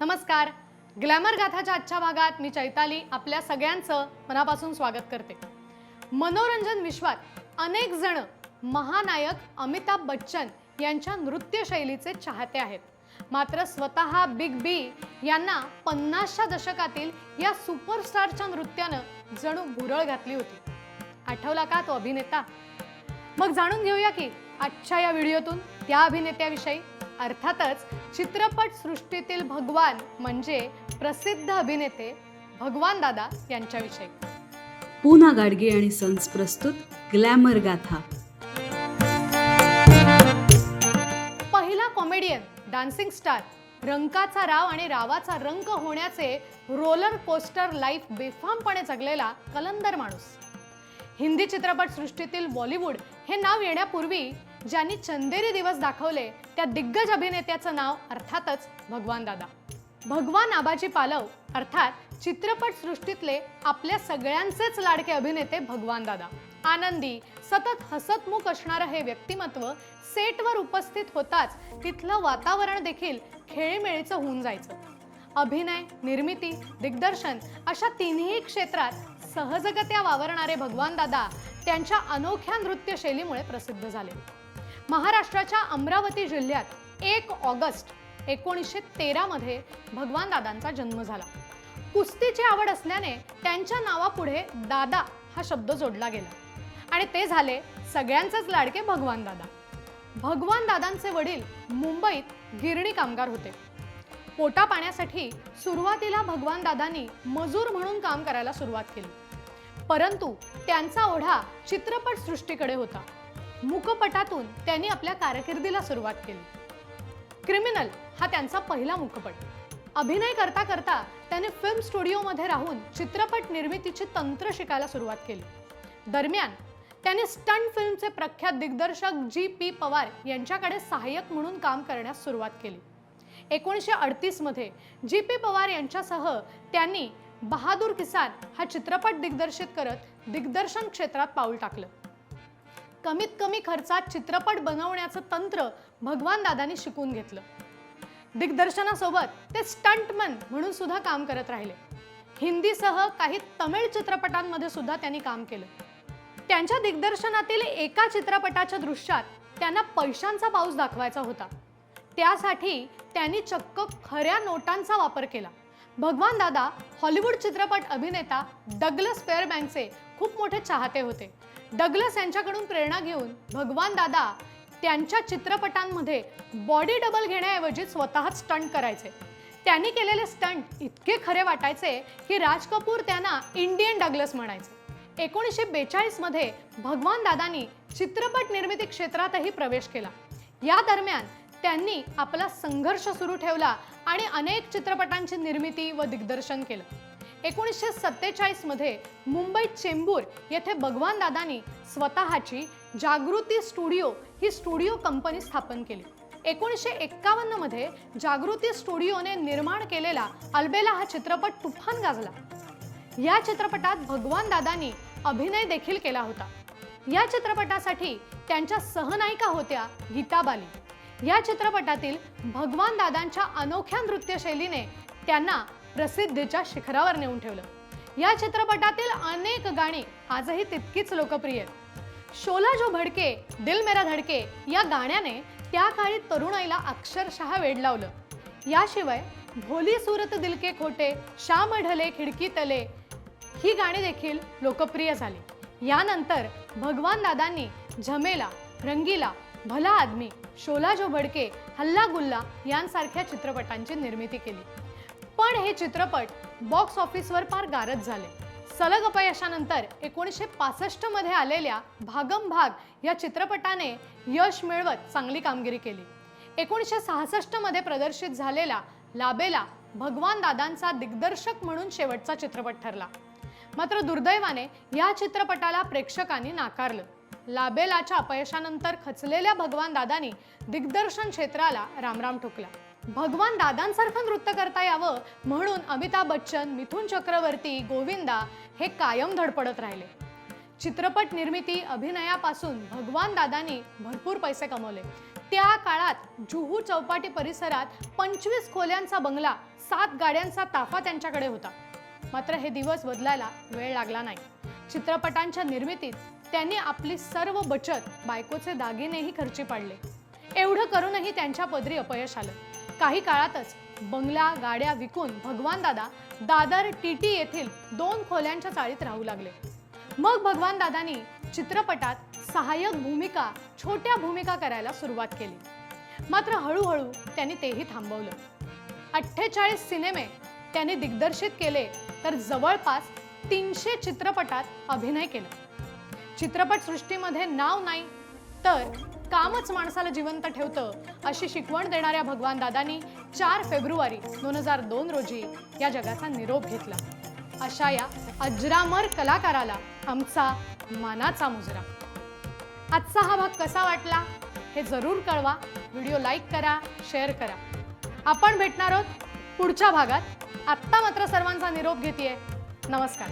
नमस्कार. ग्लॅमर गाथाच्या आजच्या भागात मी चैताली आपल्या सगळ्यांचं मनापासून स्वागत करते. मनोरंजन विश्वात अनेक जण महानायक अमिताभ बच्चन यांच्या नृत्यशैलीचे चाहते आहेत. मात्र स्वतः बिग बी यांना पन्नासच्या दशकातील या सुपरस्टारच्या नृत्यानं जणू भुरळ घातली होती. आठवला का तो अभिनेता? मग जाणून घेऊया की आजच्या या व्हिडिओतून त्या अभिनेत्याविषयी अर्थातच चित्रपट सृष्टीतील भगवान म्हणजे प्रसिद्ध अभिनेते भगवान दादा यांच्याविषयी. पूना गाडगे आणि सन्स प्रस्तुत ग्लॅमर गाथा. पहिला कॉमेडियन डान्सिंग स्टार रंकाचा राव आणि रावाचा रंक होण्याचे रोलर कोस्टर लाईफ बेफामपणे जगलेला कलंदर माणूस. हिंदी चित्रपट सृष्टीतील बॉलिवूड हे नाव येण्यापूर्वी ज्यांनी चंदेरी दिवस दाखवले त्या दिग्गज अभिनेत्याचं नाव अर्थातच भगवान दादा. भगवान आबाजी पालव अर्थात चित्रपट सृष्टीतले आपल्या सगळ्यांचेच लाडके अभिनेते भगवान दादा. आनंदी सतत हसतमुख असणारं हे व्यक्तिमत्व सेटवर उपस्थित होताच तिथलं वातावरण देखील खेळीमेळीचं होऊन जायचं. अभिनय निर्मिती दिग्दर्शन अशा तिन्ही क्षेत्रात सहजगत्या वावरणारे भगवान दादा त्यांच्या अनोख्या नृत्यशैलीमुळे प्रसिद्ध झाले. महाराष्ट्राच्या अमरावती जिल्ह्यात एक ऑगस्ट एकोणीसशे तेरामध्ये भगवान दादांचा जन्म झाला. कुस्तीची आवड असल्याने त्यांच्या नावापुढे दादा हा शब्द जोडला गेला. आणि ते झाले सगळ्यांचेच लाडके भगवान दादा. भगवान दादांचे वडील मुंबईत गिरणी कामगार होते. पोटा पाण्यासाठी सुरुवातीला भगवान दादांनी मजूर म्हणून काम करायला सुरुवात केली. परंतु त्यांचा ओढा चित्रपट सृष्टीकडे होता. मुकपटातून त्यांनी आपल्या कारकिर्दीला सुरुवात केली. क्रिमिनल हा त्यांचा पहिला मुखपट अभिनय करता करता त्याने फिल्म स्टुडिओमध्ये राहून चित्रपट निर्मितीची तंत्र शिकायला सुरुवात केली. दरम्यान त्याने स्टंट फिल्मचे प्रख्यात दिग्दर्शक जी पी पवार यांच्याकडे सहाय्यक म्हणून काम करण्यास सुरुवात केली. एकोणीसशे अडतीसमध्ये जी पी पवार यांच्यासह त्यांनी बहादूर किसान हा चित्रपट दिग्दर्शित करत दिग्दर्शन क्षेत्रात पाऊल टाकलं. कमीत कमी खर्चात चित्रपट बनवण्याचं तंत्र भगवान दादांनी शिकून घेतलं. दिग्दर्शनासोबत ते स्टंटमन म्हणून सुद्धा काम करत राहिले. हिंदीसह काही तमिळ चित्रपटांमध्ये सुद्धा त्यांनी काम केलं. त्यांच्या दिग्दर्शनातील एका चित्रपटाच्या दृश्यात त्यांना पैशांचा पाऊस दाखवायचा होता. त्यासाठी त्यांनी चक्क खऱ्या नोटांचा वापर केला. भगवान दादा हॉलिवूड चित्रपट अभिनेता डगलस फेअरबँकचे खूप मोठे चाहते होते. डगलस यांच्याकडून प्रेरणा घेऊन भगवान दादा त्यांच्या चित्रपटांमध्ये बॉडी डबल घेण्याऐवजी स्वतःच स्टंट करायचे. त्यांनी केलेले स्टंट इतके खरे वाटायचे की राज कपूर त्यांना इंडियन डगलस म्हणायचे. एकोणीसशे बेचाळीसमध्ये भगवान दादांनी चित्रपट निर्मिती क्षेत्रातही प्रवेश केला. या दरम्यान त्यांनी आपला संघर्ष सुरू ठेवला आणि अनेक चित्रपटांची निर्मिती व दिग्दर्शन केलं. एकोणीसशे सत्तेचाळीसमध्ये मुंबईत चेंबूर येथे भगवान दादांनी स्वतःची जागृती स्टुडिओ ही स्टुडिओ कंपनी स्थापन केली. एकोणीसशे एक्कावन्नमध्ये जागृती स्टुडिओने निर्माण केलेला अल्बेला हा चित्रपट तुफान गाजला. या चित्रपटात भगवान दादांनी अभिनय देखील केला होता. या चित्रपटासाठी त्यांच्या सहनायिका होत्या गीता बाली. या चित्रपटातील भगवान दादांच्या अनोख्या नृत्यशैलीने त्यांना प्रसिद्धीच्या शिखरावर नेऊन ठेवलं. या चित्रपटातील अनेक गाणी आजही तितकीच लोकप्रिय आहेत. शोला जो भडके दिल मेरा धडके या गाण्याने त्या काळी तरुणाईला अक्षरशः वेड लावलं. याशिवाय भोली सुरत दिलके खोटे श्याम ढले खिडकी तले ही गाणी देखील लोकप्रिय झाली. यानंतर भगवान दादांनी झमेला रंगीला भला आदमी शोला जो भडके हल्ला गुल्ला यांसारख्या चित्रपटांची निर्मिती केली. पण हे चित्रपट बॉक्स ऑफिसवर फार गारद झाले. सलग अपयशानंतर एकोणीसशे पासष्टमध्ये आलेल्या भागम भाग या चित्रपटाने यश मिळवत चांगली कामगिरी केली. एकोणीसशे सहासष्टमध्ये प्रदर्शित झालेला लाबेला भगवान दादांचा दिग्दर्शक म्हणून शेवटचा चित्रपट ठरला. मात्र दुर्दैवाने या चित्रपटाला प्रेक्षकांनी नाकारलं. लाबेलाच्या अपयशानंतर खचलेल्या भगवान दादांनी दिग्दर्शन क्षेत्राला रामराम ठोकला. भगवान दादांसारखं नृत्य करता यावं म्हणून अमिताभ बच्चन मिथुन चक्रवर्ती गोविंदा हे कायम धडपडत राहिले. चित्रपट निर्मिती अभिनयापासून भगवान दादांनी भरपूर पैसे कमवले. त्या काळात जुहू चौपाटी परिसरात पंचवीस खोल्यांचा बंगला सात गाड्यांचा ताफा त्यांच्याकडे होता. मात्र हे दिवस बदलायला वेळ लागला नाही. चित्रपटांच्या निर्मितीत त्यांनी आपली सर्व बचत बायकोचे दागिनेही खर्ची पाडले. एवढं करूनही त्यांच्या पदरी अपयश आलं. काही काळातच बंगला गाड्या विकून भगवान दादा दादर टीटी येथील दोन खोल्यांच्या चाळीत राहू लागले. मग भगवान दादानी चित्रपटात सहाय्यक भूमिका छोट्या भूमिका करायला सुरुवात केली. मात्र हळूहळू त्यांनी तेही थांबवलं. अठ्ठेचाळीस सिनेमे त्यांनी दिग्दर्शित केले तर जवळपास तीनशे चित्रपटात अभिनय केला. चित्रपटसृष्टीमध्ये नाव नाही तर कामच माणसाला जिवंत ठेवतं अशी शिकवण देणाऱ्या भगवान दादांनी चार फेब्रुवारी दोन हजार दोन रोजी या जगाचा निरोप घेतला. अशा या अजरामर कलाकाराला आमचा मानाचा मुजरा. आजचा हा भाग कसा वाटला हे जरूर कळवा. व्हिडिओ लाईक करा शेअर करा. आपण भेटणार आहोत पुढच्या भागात. आत्ता मात्र सर्वांचा निरोप घेते नमस्कार.